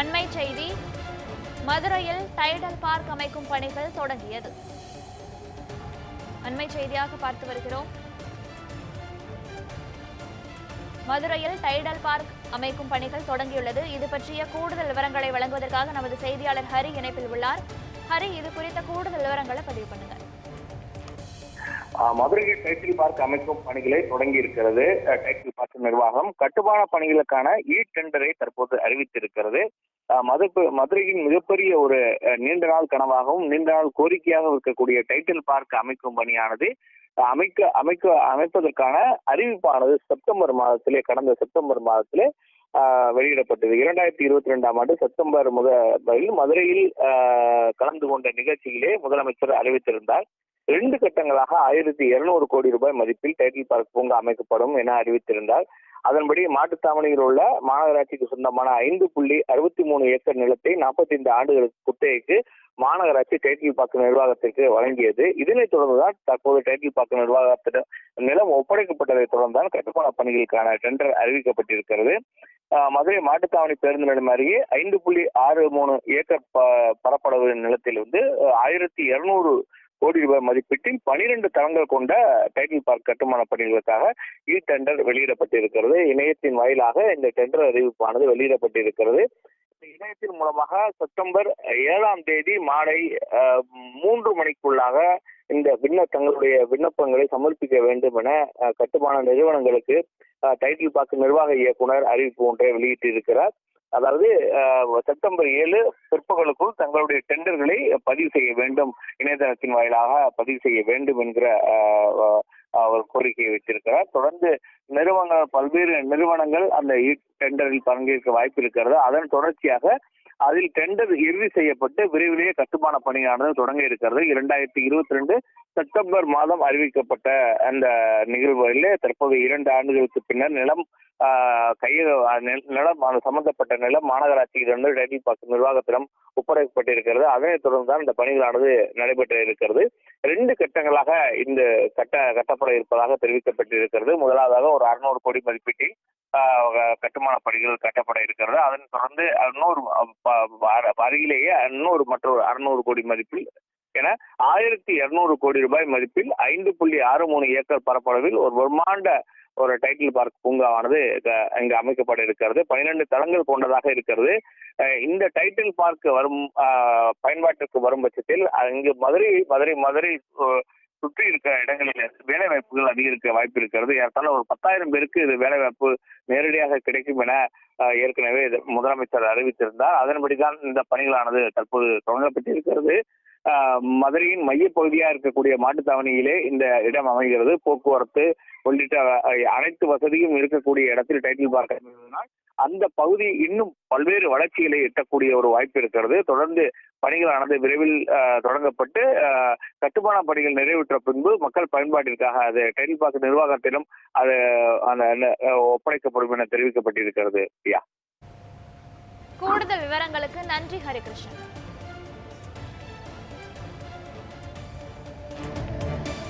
அண்மை செய்தி. மதுரையில் டைடல் பார்க் அமைக்கும் பணிகள் தொடங்கியது. அண்மை செய்தியாக பார்த்து வருகிறோம். மதுரையில் டைடல் பார்க் அமைக்கும் பணிகள் தொடங்கியுள்ளது. இது பற்றிய கூடுதல் விவரங்களை வழங்குவதற்காக நமது செய்தியாளர் ஹரி இணைப்பில் உள்ளார். ஹரி இது குறித்த கூடுதல் விவரங்களை பதிவு பண்ணுங்கள். மதுரையில் டைட்டில் பார்க் அமைக்கும் பணிகளை தொடங்கி இருக்கிறது. டைட்டில் பார்க் நிர்வாகம் கட்டுமான பணிகளுக்கான இ டெண்டரை தற்போது அறிவித்திருக்கிறது. மது மதுரையின் மிகப்பெரிய ஒரு நீண்ட நாள் கனவாகவும் நீண்ட நாள் கோரிக்கையாக இருக்கக்கூடிய டைட்டில் பார்க் அமைக்கும் பணியானது அமைக்க அமைக்க அமைப்பதற்கான அறிவிப்பானது செப்டம்பர் மாதத்திலே கடந்த செப்டம்பர் மாதத்திலே ஆஹ், வெளியிடப்பட்டது. இரண்டாயிரத்தி இருபத்தி ரெண்டாம் ஆண்டு செப்டம்பர் முதல் மதுரையில் ஆஹ், கலந்து கொண்ட நிகழ்ச்சியிலே முதலமைச்சர் அறிவித்திருந்தார். ரெண்டு கட்டங்களாக ஆயிரத்தி இருநூறு கோடி ரூபாய் மதிப்பில் டைட்டில் பார்க் பூங்கா அமைக்கப்படும் என அறிவித்திருந்தார். அதன்படி மாட்டுத்தாவணியில் உள்ள மாநகராட்சிக்கு சொந்தமான ஐந்து புள்ளி அறுபத்தி மூணு ஏக்கர் நிலத்தை நாற்பத்தி ஐந்து ஆண்டுகளுக்கு குத்தகைக்கு மாநகராட்சி டைட்டில் பார்க் நிர்வாகத்திற்கு வழங்கியது. இதனைத் தொடர்ந்துதான் தற்போது டைட்டில் பார்க் நிர்வாகத்திடம் நிலம் ஒப்படைக்கப்பட்டதை தொடர்ந்துதான் கட்டுமான பணிகளுக்கான டெண்டர் அறிவிக்கப்பட்டிருக்கிறது. மதுரை மாட்டுத்தாவணி பேருந்து நிலையம் அருகே ஐந்து புள்ளி ஆறு மூணு ஏக்கர் ப- நிலத்தில் நிலத்திலிருந்து ஆயிரத்தி இருநூறு கோடி ரூபாய் மதிப்பீட்டில் பனிரெண்டு தளங்கள் கொண்ட டைட்டில் பார்க் கட்டுமான பணிகளுக்காக இ டெண்டர் வெளியிடப்பட்டிருக்கிறது. இணையத்தின் வாயிலாக இந்த டெண்டர் அறிவிப்பானது வெளியிடப்பட்டிருக்கிறது. இந்த இணையத்தின் மூலமாக செப்டம்பர் ஏழாம் தேதி மாலை மூன்று மணிக்குள்ளாக இந்த விண்ண தங்களுடைய விண்ணப்பங்களை சமர்ப்பிக்க வேண்டும் என கட்டுமான நிறுவனங்களுக்கு டைட்டில் பார்க்கு நிர்வாக இயக்குனர் அறிவிப்பு ஒன்றை வெளியிட்டிருக்கிறார். அதாவது செப்டம்பர் ஏழு பிற்பகலுக்குள் தங்களுடைய டெண்டர்களை பதிவு செய்ய வேண்டும் இணையதளத்தின் வாயிலாக பதிவு செய்ய வேண்டும் என்கிற அஹ், அவர் கோரிக்கையை வைத்திருக்கிறார். தொடர்ந்து நிறுவனங்கள் பல்வேறு நிறுவனங்கள் அந்த டெண்டரில் பங்கேற்க வாய்ப்பு இருக்கிறது. அதன் தொடர்ச்சியாக அதில் டெண்டர் இறுதி செய்யப்பட்டு விரைவிலேயே கட்டுமான பணியானது தொடங்க இருக்கிறது. இரண்டாயிரத்தி இருபத்தி ரெண்டு செப்டம்பர் மாதம் அறிவிக்கப்பட்ட அந்த நிகழ்வுகளில் தற்போது இரண்டு ஆண்டுகளுக்கு பின்னர் நிலம் கையில் கைய நிலம் அந்த சம்பந்தப்பட்ட நிலம் மாநகராட்சியிலிருந்து டைட்டில் பார்க்க நிர்வாகத்திடம் ஒப்படைக்கப்பட்டிருக்கிறது. அதனைத் தொடர்ந்து தான் இந்த பணிகளானது நடைபெற்று இருக்கிறது. ரெண்டு கட்டங்களாக இந்த கட்ட கட்டப்பட இருப்பதாக தெரிவிக்கப்பட்டிருக்கிறது. முதலாவதாக ஒரு அறுநூறு கோடி மதிப்பீட்டில் கட்டுமான பணிகள் கட்டப்பட இருக்கிறது. அதன் தொடர்ந்து அறுநூறு அருகிலேயே அறுநூறு மற்றொரு அறுநூறு கோடி மதிப்பில் என ஆயிரத்தி இருநூறு கோடி ரூபாய் மதிப்பில் ஐந்து புள்ளி ஆறு மூணு ஏக்கர் பரப்பளவில் ஒரு பிரம்மாண்ட ஒரு டைட்டில் பார்க் பூங்காவானது இங்கு அமைக்கப்பட இருக்கிறது. பனிரெண்டு தளங்கள் கொண்டதாக இருக்கிறது. இந்த டைட்டில் பார்க் வரும் ஆஹ், பயன்பாட்டிற்கு வரும் பட்சத்தில் இங்கு மதுரை மதுரை மதுரை சுற்றி இருக்கிற இடங்களில் வேலை வாய்ப்புகள் அதிகரிக்க வாய்ப்பு இருக்கிறது. ஏறத்தாழ ஒரு பத்தாயிரம் பேருக்கு இது வேலை வாய்ப்பு நேரடியாக கிடைக்கும் என ஏற்கனவே இது முதலமைச்சர் அறிவித்திருந்தார். அதன்படிதான் இந்த பணிகளானது தற்போது தொடங்கப்பட்டிருக்கிறது. மதுரையின் மையப்பகுதியா இருக்கக்கூடிய மாட்டுத்தாவணியிலே இந்த இடம் அமைகிறது. போக்குவரத்து உள்ளிட்ட அனைத்து வசதியும் இருக்கக்கூடிய இடத்தில் டைட்டில் பார்க் அமைவதனால் அந்த பகுதி இன்னும் பல்வேறு வளர்ச்சிகளை எட்டக்கூடிய ஒரு வாய்ப்பு இருக்கிறது. தொடர்ந்து பணிகளானது விரைவில் தொடங்கப்பட்டு கட்டுமான பணிகள் நிறைவேற்ற பின்பு மக்கள் பயன்பாட்டிற்காக அது டைட்டில் பார்க் நிர்வாகத்திலும் அது அந்த ஒப்படைக்கப்படும் என தெரிவிக்கப்பட்டிருக்கிறது. கூடுதல் விவரங்களுக்கு நன்றி ஹரிகிருஷ்ணன்.